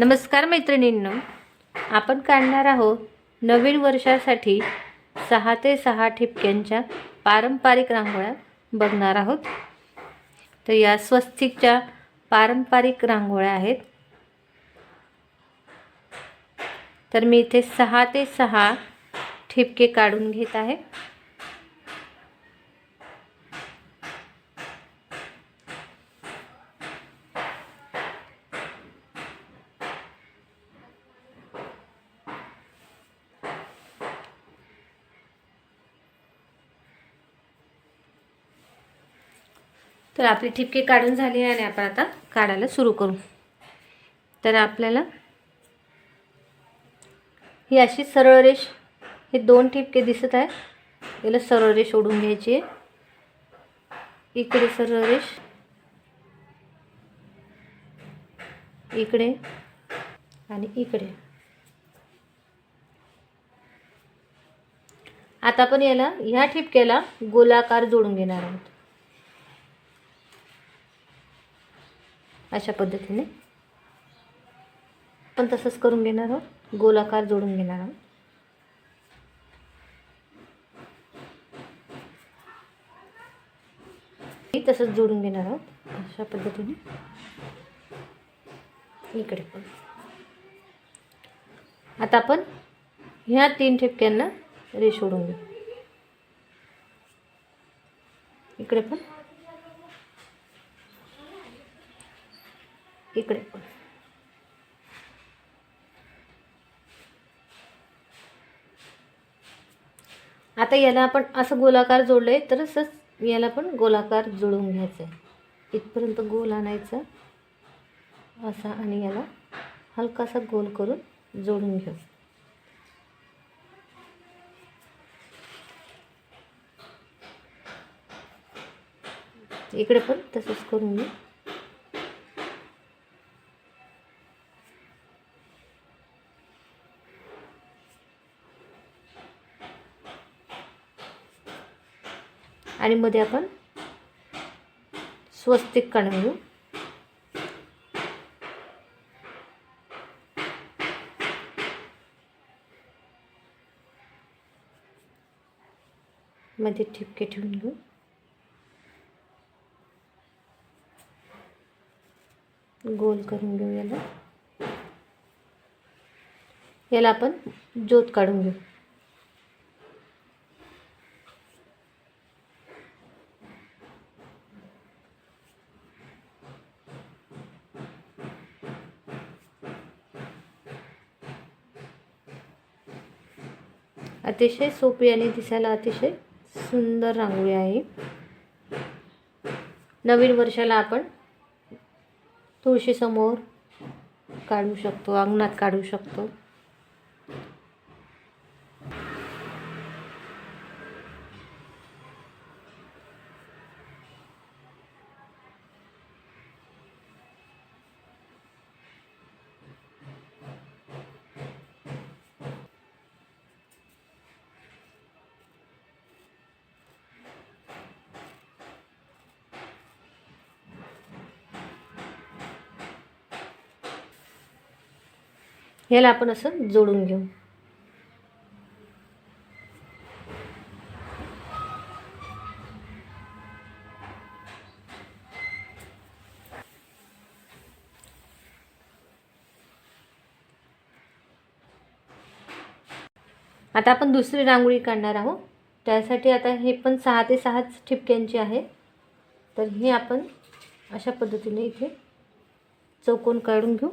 नमस्कार मैत्रिणींनो आपण काढणार आहोत नवीन वर्षासाठी सहा ते सहा ठिपक्यांच्या पारंपरिक रांगोळ्या बघणार आहोत. तर या स्वस्तिकच्या पारंपरिक रांगोळ्या आहेत. तर मी इथे सहा ते सहा ठिपके काढून घेत आहे. तर आपली ठिपके काढून झाली आहे आणि आपण आता काढायला सुरू करू. तर आपल्याला ही अशी सरळ रेष हे दोन ठिपके दिसत आहे याला सरळ रेष ओढून घ्यायची आहे. इकडे सरळ रेष इकडे आणि इकडे. आता आपण याला ह्या ठिपक्याला गोलाकार जोडून घेणार आहोत. अशा पद्धतीने. पण तसंच करून घेणार आहोत. गोलाकार जोडून घेणार आहोत. तसंच जोडून घेणार आहोत. अशा पद्धतीने. इकडे पण. आता आपण ह्या तीन ठिपक्यांना रेष ओढून घेऊ. इकडे पण. इकडे. पण आता याला आपण असं गोलाकार जोडलं आहे तर असंच याला पण गोलाकार जोडून घ्यायचं आहे इथपर्यंत गोल आणायचा असा आणि याला हलकासा गोल करून जोडून घेऊ इकडे पण तसंच करून घेऊ आणि मध्ये आपण स्वस्तिक काढून घेऊ. मध्ये ठिपके ठेवून घेऊ. गोल करून घेऊ याला. याला आपण ज्योत काढून घेऊ. अतिशय सोपी आणि दिसायला अतिशय सुंदर रांगोळी आहे. नवीन वर्षाला आपण तुळशीसमोर काढू शकतो अंगणात काढू शकतो. याला आपण असं जोडून घेऊ. आता आपण दुसरी रांगोळी काढणार आहोत. त्यासाठी आता हे पण सहा ते सहाच ठिपक्यांची आहे. तर हे आपण अशा पद्धतीने इथे चौकोन काढून घेऊ.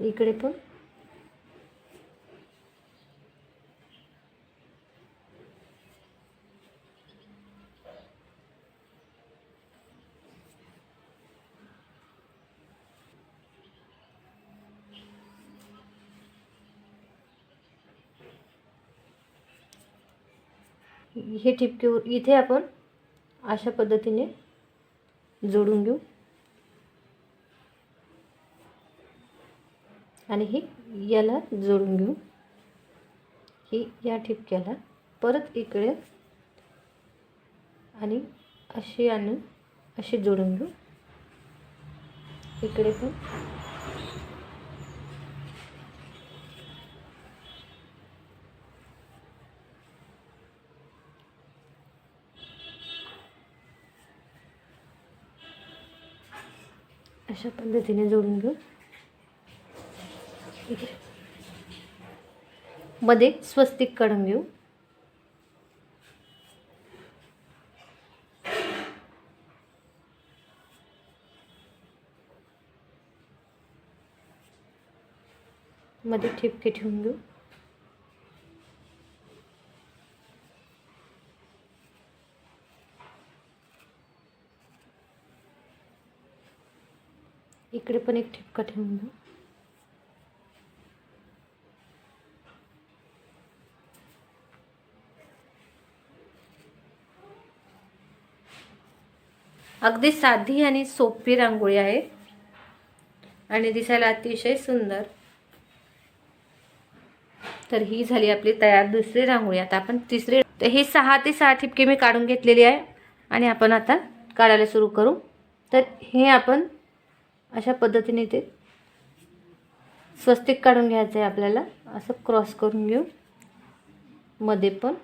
इकडे पण. हे ठिपके इथे आपण अशा पद्धतीने जोडून घेऊ. आणि ही याला जोडून घेऊ. ही या ठिपक्याला परत इकडे आणि अशी आणून अशी जोडून घेऊ. इकडे पण. अशा पद्धतीने जोडून घेऊ. मध्ये स्वस्तिक काढून घेऊ. मध्ये ठिपके ठेवून घेऊ. इकडे पण एक ठिपका ठेवून घेऊ. अगदी साधी आणि सोपी रांगोळी आहे. आणि दिसायला अतिशय सुंदर. तर ही झाली आपली तयार दुसरी रांगोळी. आता आपण तिसरी तर हे सहा ते सहा ठिपके मी काढून घेतलेली आहे. आणि आपण आता काढायला सुरू करू. तर हे आपण अशा पद्धतीने ते स्वस्तिक काढून घ्यायचं आहे आपल्याला. असं क्रॉस करून घेऊ. मध्ये पण.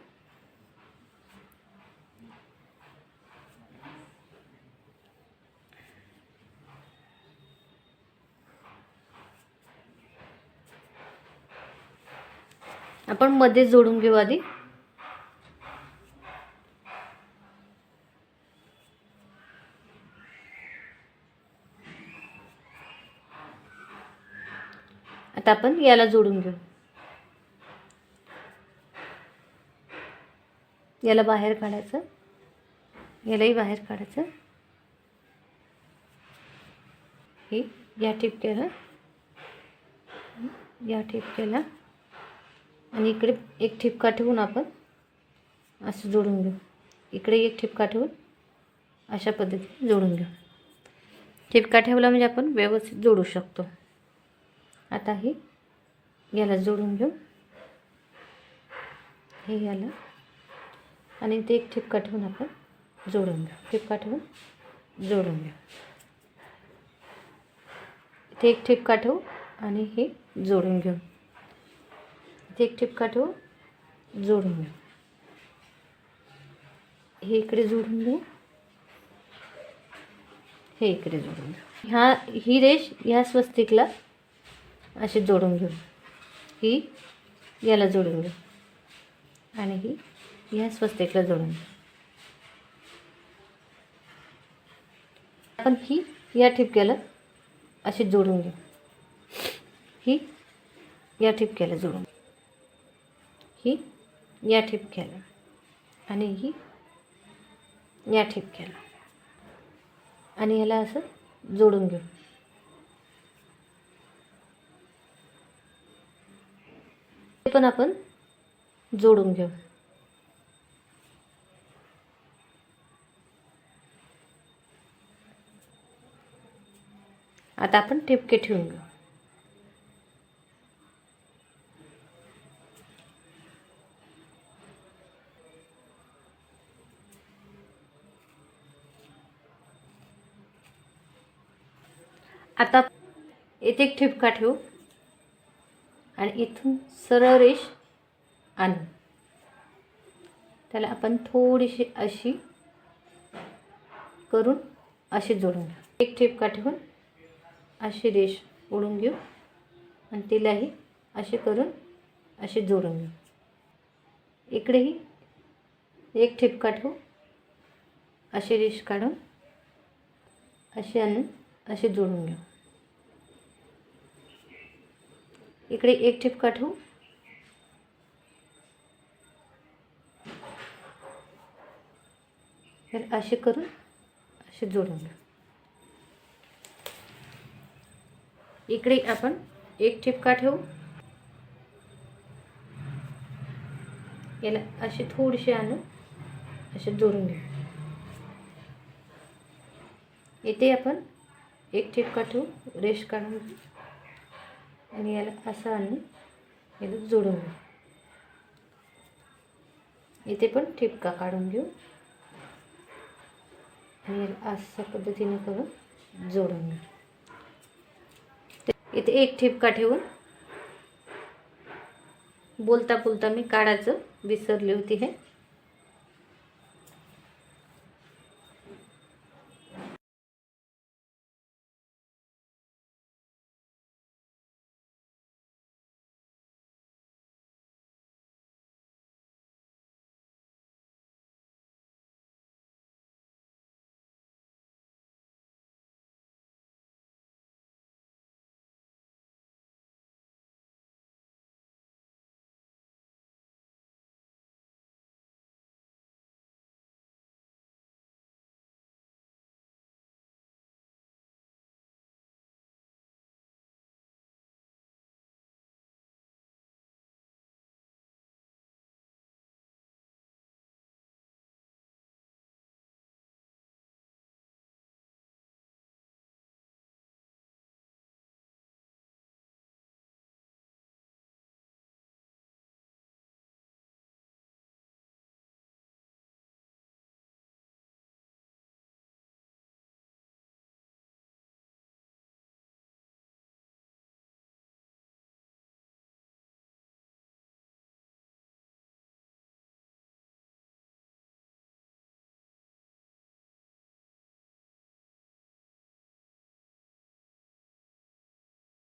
आपण मध्येच जोडून घेऊ आधी. आता आपण याला जोडून घेऊ. याला बाहेर काढायचं. यालाही बाहेर काढायचं. हे या टिपक्याला या टिपक्याला आणि इकडे एक ठिपका ठेवून आपण असं जोडून घेऊ. इकडे एक ठिपका ठेवून अशा पद्धतीने जोडून घेऊ. ठिपका ठेवला म्हणजे आपण व्यवस्थित जोडू शकतो. आता हे याला जोडून घेऊ. हे याला आणि ते एक ठिपका ठेवून आपण जोडून घेऊ. ठिपका ठेवून जोडून घेऊ. ते एक ठिपका ठेवू आणि हे जोडून घेऊ. इथे एक ठिपका ठेवू. जोडून घेऊ. हे इकडे जोडून घेऊ. हे इकडे जोडून घेऊ. ह्या ही रेष ह्या स्वस्तिकला अशी जोडून घेऊ. ही याला जोडून घेऊ. आणि ही ह्या स्वस्तिकला जोडून घेऊ. आपण ही या ठिपक्याला अशी जोडून घेऊ. ही या ठिपक्याला जोडून ही या ठिपक्याला आणि ही या ठिपक्याला. आणि ह्याला असं जोडून घेऊ. ते पण आपण जोडून घेऊ. आता आपण ठिपके ठेवून घेऊ. आता येथे एक ठिपका ठेवू. आणि इथून सरळ रेष आणू. त्याला आपण थोडीशी अशी करून अशी जोडून घेऊ एक ठिपका ठेवून अशी रेष ओढून घेऊ. आणि तिलाही असे करून असे जोडून घेऊ. इकडेही एक ठिपका ठेवू. अशी रेष काढून अशी आणून असे जोडून घेऊ. इकडे एक ठिपका ठेवू. तर असे करून असे जोडून इकडे आपण एक ठिपका ठेवू. याला असे थोडेसे आणून असे जोडून घेऊ इथे आपण एक ठिपका ठेवू रेष काढून घेऊ आणि याला असं आणून याला जोडून घेऊ इथे पण ठिपका काढून घेऊ. आणि याला अशा पद्धतीने करून जोडून घेऊ इथे एक ठिपका ठेवून बोलता बोलता मी काढायचं विसरली होती हे.